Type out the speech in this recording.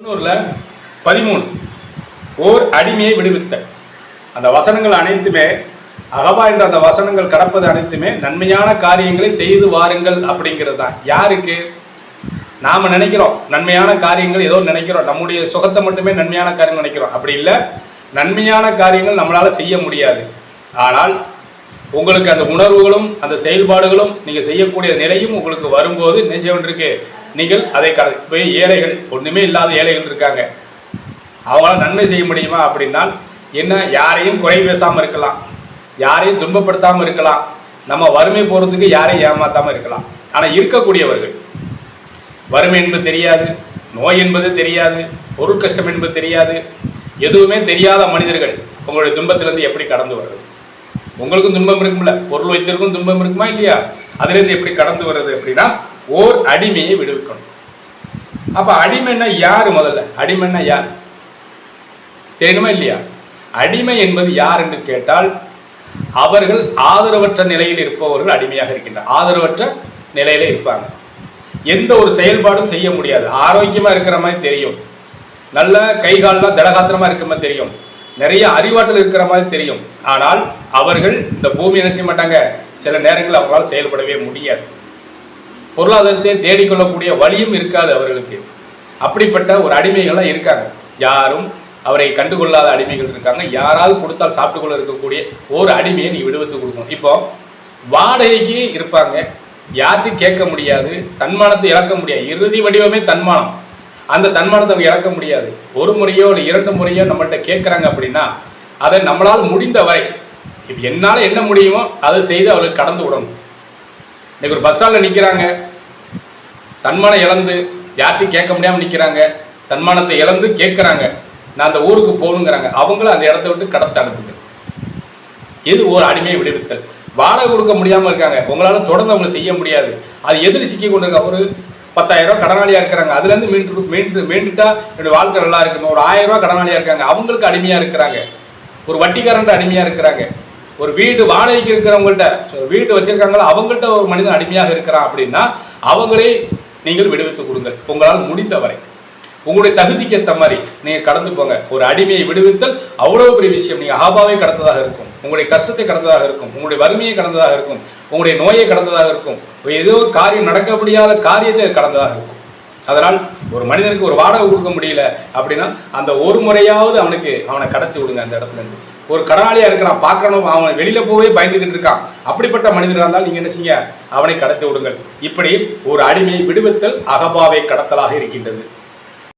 தொண்ணூறுல பதிமூணு. ஓர் அடிமையை விடுவித்த. அந்த வசனங்கள் அனைத்துமே அகவா என்ற அந்த வசனங்கள் கடப்பது அனைத்துமே நன்மையான காரியங்களை செய்து வாருங்கள் அப்படிங்கிறது தான். யாருக்கு? நாம நினைக்கிறோம் நன்மையான காரியங்கள் ஏதோ நினைக்கிறோம். நம்முடைய சுகத்தை மட்டுமே நன்மையான காரியம் நினைக்கிறோம். அப்படி இல்லை நன்மையான காரியங்கள் நம்மளால செய்ய முடியாது. ஆனால் உங்களுக்கு அந்த உணர்வுகளும் அந்த செயல்பாடுகளும் நீங்கள் செய்யக்கூடிய நிலையும் உங்களுக்கு வரும்போது என்ன செய்ய வேண்டியிருக்கு நீங்கள் அதை கட இப்போ ஏழைகள் ஒன்றுமே இல்லாத ஏழைகள் இருக்காங்க. அவங்களால நன்மை செய்ய முடியுமா அப்படின்னா என்ன யாரையும் குறை பேசாமல் இருக்கலாம். யாரையும் துன்பப்படுத்தாமல் இருக்கலாம். நம்ம வறுமை போகிறதுக்கு யாரையும் ஏமாத்தாமல் இருக்கலாம். ஆனால் இருக்கக்கூடியவர்கள் வறுமை என்பது தெரியாது நோய் என்பது தெரியாது பொருள் கஷ்டம் என்பது தெரியாது எதுவுமே தெரியாத மனிதர்கள் உங்களுடைய துன்பத்திலேருந்து எப்படி கடந்து வருது உங்களுக்கும் துன்பம் இருக்கும்ல? பொருள் வைத்திருக்கும் துன்பம் இருக்குமா இல்லையா? அதுலேருந்து எப்படி கடந்து வர்றது அப்படின்னா ஓர் அடிமையை விடுவிக்கணும். அப்போ அடிமைன்னா யார் முதல்ல? அடிமைன்னா யார்? தெரியுமா இல்லையா? அடிமை என்பது யார் என்று கேட்டால் அவர்கள் ஆதரவற்ற நிலையில் இருப்பவர்கள் அடிமையாக இருக்கின்றனர் ஆதரவற்ற நிலையில இருப்பாங்க. எந்த ஒரு செயல்பாடும் செய்ய முடியாது. ஆரோக்கியமா இருக்கிற மாதிரி தெரியும். நல்ல கை கால்லாம் திடகாத்திரமா இருக்கிற மாதிரி தெரியும். நிறைய அறிவாற்றல் இருக்கிற மாதிரி தெரியும். ஆனால் அவர்கள் இந்த பூமி என்ன செய்ய மாட்டாங்க? சில நேரங்களில் அவங்களால் செயல்படவே முடியாது. பொருளாதாரத்தை தேடிக்கொள்ளக்கூடிய வழியும் இருக்காது அவர்களுக்கு. அப்படிப்பட்ட ஒரு அடிமைகள்லாம் இருக்காங்க. யாரும் அவரை கண்டுகொள்ளாத அடிமைகள் இருக்காங்க. யாராவது கொடுத்தால் சாப்பிட்டுக்கொள்ள இருக்கக்கூடிய ஒரு அடிமையை நீ விடுவித்து கொடுக்கணும். இப்போ வாடகைக்கு இருப்பாங்க. யார்ட்டும் கேட்க முடியாது. தன்மானத்தை இழக்க முடியாது. இறுதி வடிவமே தன்மானம். அந்த தன்மானத்தை அவங்க இழக்க முடியாது. ஒரு முறையோ இல்லை இரண்டு முறையோ நம்மள்கிட்ட கேட்குறாங்க அப்படின்னா அதை நம்மளால் முடிந்த வரை இப்போ என்னால் என்ன முடியுமோ அதை செய்து அவர்களுக்கு கடந்து விடணும். இன்னைக்கு ஒரு பஸ் ஸ்டாண்டில் நிற்கிறாங்க தன்மானம் இழந்து யார்ட்டையும் கேட்க முடியாமல் நிற்கிறாங்க தன்மானத்தை இழந்து கேட்குறாங்க. நான் அந்த ஊருக்கு போகணுங்கிறாங்க. அவங்களும் அந்த இடத்த விட்டு கடத்த அனுப்புங்க. இது ஒரு அடிமையை விடுவித்தல்? வாடகை கொடுக்க முடியாமல் இருக்காங்க. உங்களால் தொடர்ந்து அவங்களை செய்ய முடியாது. அது எதில் சிக்கி கொண்டிருக்க ஒரு பத்தாயிரம் ரூபா கடனாளியாக இருக்கிறாங்க. அதுலேருந்து மீண்டு மீண்டு மீண்டுட்டா என்னுடைய வாழ்க்கை நல்லா இருக்குமே ஒரு ஆயிரம் ரூபா கடனாளியாக இருக்காங்க. அவங்களுக்கு அடிமையாக இருக்கிறாங்க. ஒரு வட்டிக்காரன்ட்ட அடிமையாக இருக்கிறாங்க. ஒரு வீடு வாடகைக்கு இருக்கிறவங்கள்ட்ட வீடு வச்சிருக்காங்களோ அவங்கள்ட்ட ஒரு மனிதன் அடிமையாக இருக்கிறான் அப்படின்னா அவங்களே நீங்கள் விடுவித்து கொடுங்கள். உங்களால் முடிந்தவரை. உங்களுடைய தகுதிக்கு ஏற்ற மாதிரி நீங்கள் கடந்து போங்க. ஒரு அடிமையை விடுவித்தல் அவ்வளோ பெரிய விஷயம். நீங்கள் ஆபாவை கடந்ததாக இருக்கும். உங்களுடைய கஷ்டத்தை கடந்ததாக இருக்கும். உங்களுடைய வறுமையை கடந்ததாக இருக்கும். உங்களுடைய நோயை கடந்ததாக இருக்கும். ஏதோ ஒரு காரியம் நடக்க முடியாத காரியத்தை அது கடந்ததாக இருக்கும். அதனால் ஒரு மனிதனுக்கு ஒரு வாடகை கொடுக்க முடியல அப்படின்னா அந்த ஒரு முறையாவது அவனுக்கு அவனை கடத்தி விடுங்க அந்த இடத்துல இருந்து. ஒரு கடனாளியாக இருக்கிறான் பார்க்கணும் அவன் வெளியில் போவே பயந்துக்கிட்டு இருக்கான். அப்படிப்பட்ட மனிதனாக இருந்தால் நீங்கள் என்ன செய்ய அவனை கடத்தி விடுங்கள். இப்படி ஒரு அடிமையை விடுவித்தல் அகபாவை கடத்தலாக இருக்கின்றது.